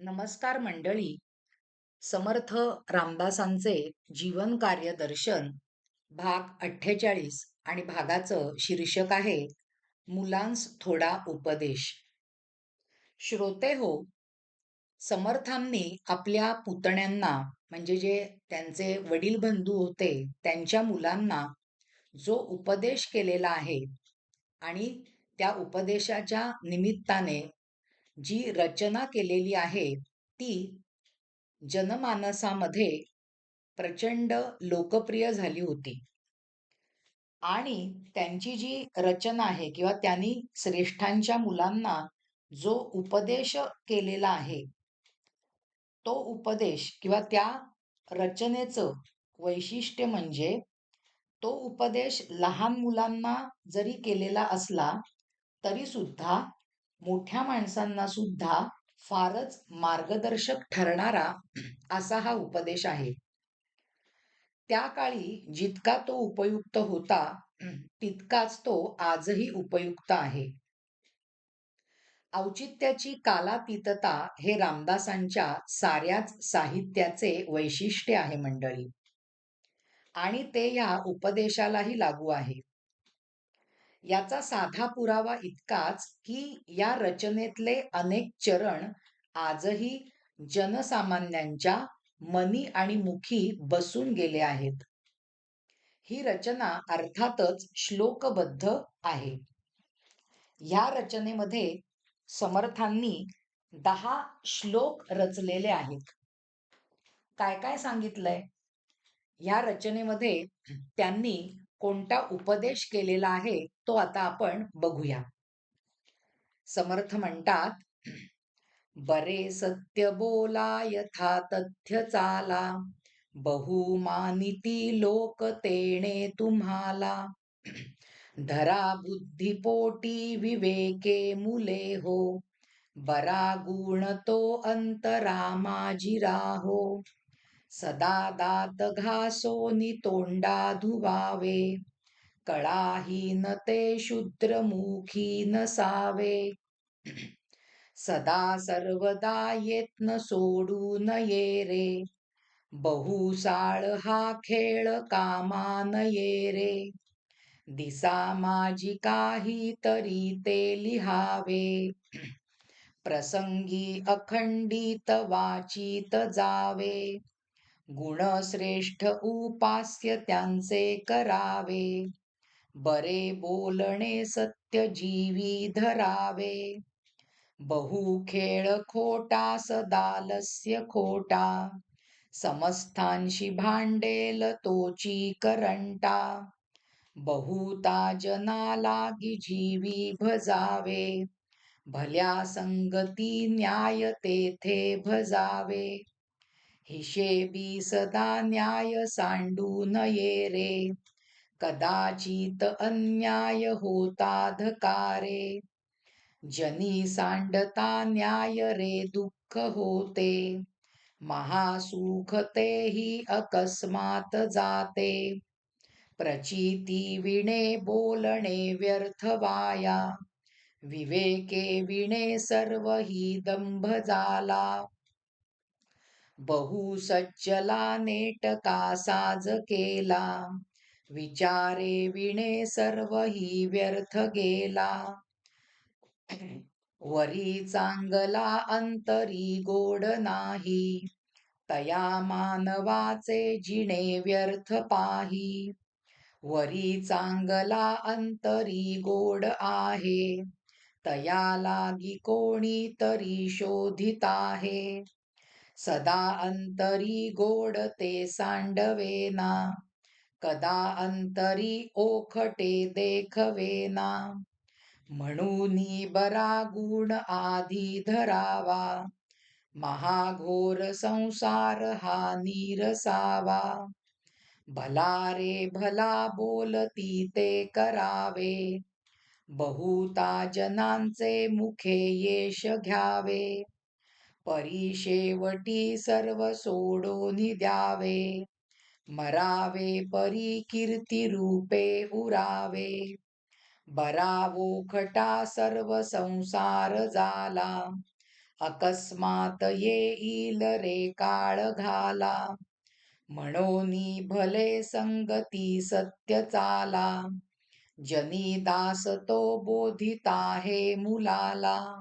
नमस्कार मंडळी. समर्थ रामदासांचे जीवन कार्य दर्शन भाग अठ्ठेचाळीस आणि भागाचं शीर्षक आहे मुलांस थोडा उपदेश. श्रोते हो समर्थांनी आपल्या पुतण्यांना म्हणजे जे त्यांचे वडील बंधू होते त्यांच्या मुलांना जो उपदेश केलेला आहे आणि त्या उपदेशाच्या निमित्ताने जी रचना केलेली आहे ती जनमानसामध्ये प्रचंड लोकप्रिय झाली होती. आणि त्यांची जी रचना आहे किंवा त्यांनी श्रेष्ठांच्या मुलांना जो उपदेश केलेला आहे तो उपदेश किंवा त्या रचनेचं वैशिष्ट्य म्हणजे तो उपदेश लहान मुलांना जरी केलेला असला तरी सुद्धा मोठ्या माणसांना सुद्धा फारच मार्गदर्शक ठरणारा असा हा उपदेश आहे. त्या काळी जितका तो उपयुक्त होता तितकाच तो आजही उपयुक्त आहे. औचित्याची कालातीतता हे रामदासांच्या साऱ्याच साहित्याचे वैशिष्ट्य आहे मंडळी. आणि ते या उपदेशालाही लागू आहे. याचा साधा पुरावा इतकाच की या रचनेतले अनेक चरण आजही जनसामान्यांच्या मनी आणि मुखी बसून गेले आहेत. ही रचना अर्थातच श्लोकबद्ध आहे. ह्या रचनेमध्ये समर्थांनी दहा श्लोक रचलेले आहेत. काय काय सांगितलंय? ह्या रचनेमध्ये त्यांनी कोणता उपदेश केलेला आहे तो आता आपण बघूया. समर्थ म्हणतात बरे सत्य बोला यथा तथ्य चाला बहुमानिती लोक तेणे तुम्हाला. धरा बुद्धिपोटी विवेके मुले हो बरा गुण तो अंतरामाजिरा हो सदा दात घासोनी तोंडा धुवावे कळाहीन ते शुद्रमुखी नसावे सदा सर्वदा येत सोडू नये रे बहुसाळ हा खेळ कामा ये रे। दिसा माझी काही तरी ते लिहावे। प्रसंगी अखंडित वाचित जावे। गुणश्रेष्ठ उपास्य त्यांचे करावे. बरे बोलणे सत्य जीवी धरावे. बहु खेळ खोटा सदालस्य खोटा. समस्थांशी भांडेल तोची करंटा. बहुता जनाला जीवी भजावे. भल्या संगती न्याय तेथे भजावे. हिशेबी सदा न्याय सांडू नये रे. कदाचित अन्याय होता धकारे जनी सांडता न्याय रे दुःख होते. महासुख तेही अकस्मात जाते. प्रचिती विणे बोलणे व्यर्थ वाया. विवेके विणे सर्व ही दंभ झाला बहुसज्जला नेटका साज केला? विचारे विणे सर्व ही व्यर्थ गेला. वरी चांगला अंतरी गोड नाही. तया मानवाचे जिणे व्यर्थ पाही. वरी चांगला अंतरी गोड आहे. तया लागी कोणी तरी शोधित आहे. सदा अंतरी गोड ते सांडवेना कदा अंतरी ओखटे देखवेना. म्हणून बरा गुण आधी धरावा महाघोर संसार हा नीरसावा. भला रे भला बोलती ते करावे बहुता जनांचे मुखे येश घ्यावे. परी शेवटी सर्व सोडून द्यावे. मरावे परी कीर्ती रूपे उरावे. बरावो खटा सर्व संसार झाला अकस्मात येईल रे काळ घाला. म्हणोनी भले संगती सत्य चाला. जनी दास तो बोधिता हे मुलाला.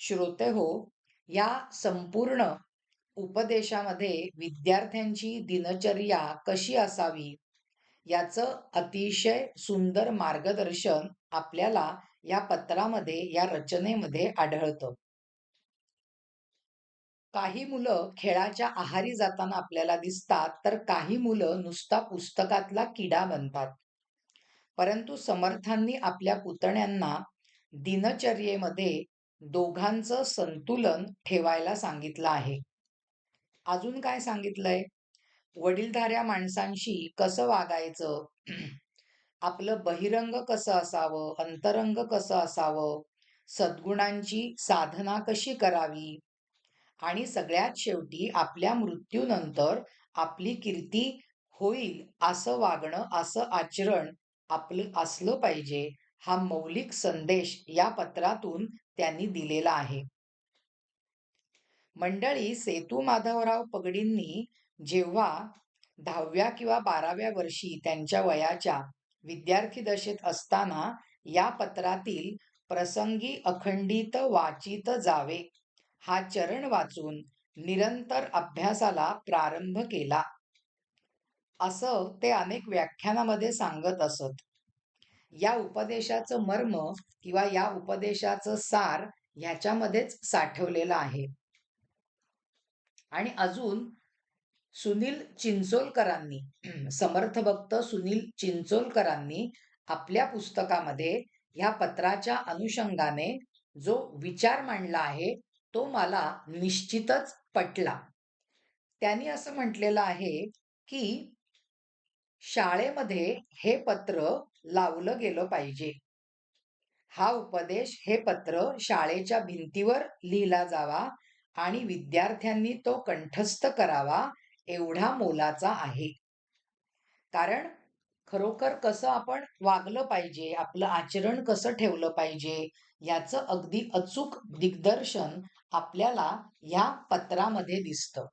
श्रोते हो या संपूर्ण उपदेशामध्ये विद्यार्थ्यांची दिनचर्या कशी असावी? याचं अतिशय सुंदर मार्गदर्शन आपल्याला या पत्रामध्ये या रचनेमध्ये आढळतं. काही मुलं खेळाच्या आहारी जाताना आपल्याला दिसतात तर काही मुलं नुसता पुस्तकातला किडा बनतात. परंतु समर्थांनी आपल्या पुतण्यांना दिनचर्येमध्ये दोघांचं संतुलन ठेवायला सांगितलं आहे. अजून काय सांगितलंय? वडीलधाऱ्या माणसांशी कसं वागायचं? आपलं बहिरंग कसं असावं? अंतरंग कसं असावं? सद्गुणांची साधना कशी करावी? आणि सगळ्यात शेवटी आपल्या मृत्यूनंतर आपली कीर्ती होईल असं वागणं असं आचरण आपलं असलं पाहिजे. हा मौलिक संदेश या पत्रातून त्यांनी दिलेला आहे. मंडळी सेतू माधवराव पगडींनी जेव्हा दहाव्या किंवा बाराव्या वर्षी त्यांच्या वयाच्या विद्यार्थी दशेत असताना या पत्रातील प्रसंगी अखंडित वाचित जावे हा चरण वाचून निरंतर अभ्यासाला प्रारंभ केला. असं ते अनेक व्याख्यानामध्ये सांगत असत. या उपदेशाचं मर्म किंवा या उपदेशाचं सार ह्याच्यामध्येच साठवलेलं आहे. आणि अजून सुनील चिंचोलकरांनी समर्थ भक्त सुनील चिंचोलकरांनी आपल्या पुस्तकामध्ये ह्या पत्राच्या अनुषंगाने जो विचार मांडला आहे तो मला निश्चितच पटला. त्यांनी असं म्हटलेलं आहे की शाळेमध्ये हे पत्र लावलं गेलं पाहिजे. हा उपदेश हे पत्र शाळेच्या भिंतीवर लिहिला जावा आणि विद्यार्थ्यांनी तो कंठस्थ करावा एवढा मोलाचा आहे. कारण खरोखर कसं आपण वागलं पाहिजे आपलं आचरण कसं ठेवलं पाहिजे याचं अगदी अचूक दिग्दर्शन आपल्याला या पत्रामध्ये दिसतं.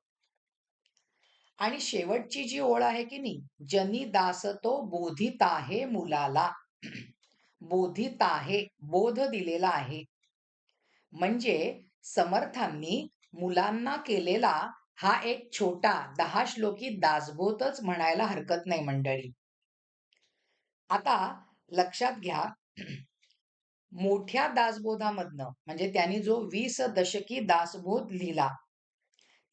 आणि शेवटची जी ओळ आहे की नाही जनी दासतो बोधित आहे मुलाला. बोधित आहे बोध दिलेला आहे. म्हणजे समर्थांनी मुलांना केलेला हा एक छोटा दहा श्लोकी दासबोधच म्हणायला हरकत नाही मंडळी. आता लक्षात घ्या मोठ्या दासबोधामधनं म्हणजे त्यांनी जो वीस दशकी दासबोध लिहिला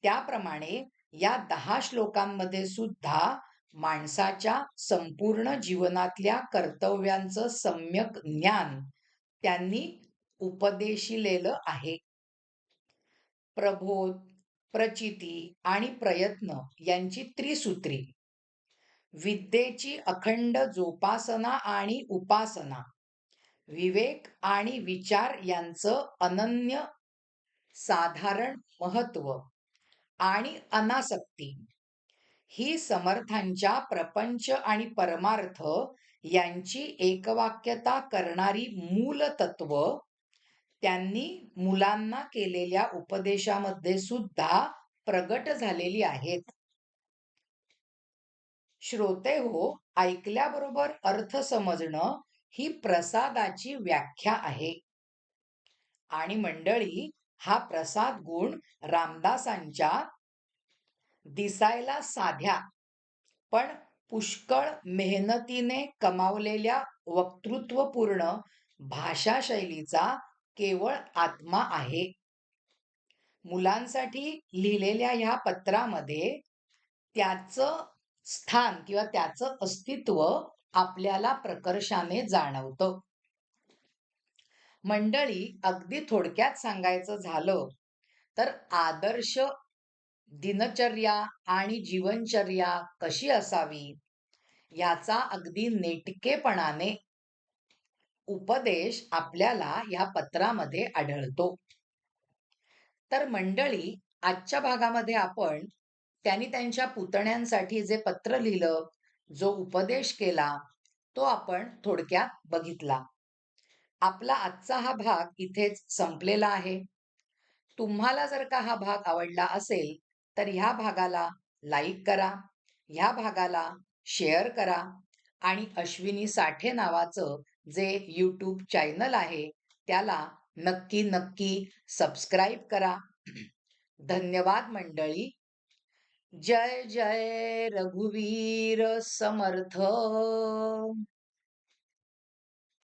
त्याप्रमाणे या दहा श्लोकांमध्ये सुद्धा माणसाच्या संपूर्ण जीवनातल्या कर्तव्यांचं सम्यक ज्ञान त्यांनी उपदेशिलेलं आहे. प्रबोध प्रचिती आणि प्रयत्न यांची त्रिसूत्री. विद्येची अखंड जोपासना आणि उपासना. विवेक आणि विचार यांचं अनन्य साधारण महत्त्व आणि अनासक्ती. ही समर्थांच्या प्रपंच आणि परमार्थ यांची एकवाक्यता करणारी मूल तत्व त्यांनी मुलांना केलेल्या उपदेशामध्ये सुद्धा प्रगट झालेली आहेत. श्रोते हो ऐकल्याबरोबर अर्थ समजणं ही प्रसादाची व्याख्या आहे. आणि मंडळी हा प्रसाद गुण रामदासांच्या दिसायला साध्या पण पुष्कळ मेहनतीने कमावलेल्या वक्तृत्वपूर्ण भाषा शैलीचा केवळ आत्मा आहे. मुलांसाठी लिहिलेल्या ह्या पत्रामध्ये त्याचं स्थान किंवा त्याचं अस्तित्व आपल्याला प्रकर्षाने जाणवतं. मंडळी अगदी थोडक्यात सांगायचं झालं तर आदर्श दिनचर्या आणि जीवनचर्या कशी असावी याचा अगदी नेटकेपणाने उपदेश आपल्याला या पत्रामध्ये आढळतो. तर मंडळी आजच्या भागामध्ये आपण त्यांनी त्यांच्या पुतण्यांसाठी जे पत्र लिहिलं जो उपदेश केला तो आपण थोडक्यात बघितला. आपला आजचा हा भाग इथेच संपलेला आहे. तुम्हाला जर का हा भाग आवडला असेल तर ह्या भागाला लाईक करा ह्या भागाला शेअर करा आणि अश्विनी साठे नावाचं जे यूट्यूब चॅनल आहे त्याला नक्की नक्की सबस्क्राईब करा. धन्यवाद मंडळी. जय जय रघुवीर समर्थ.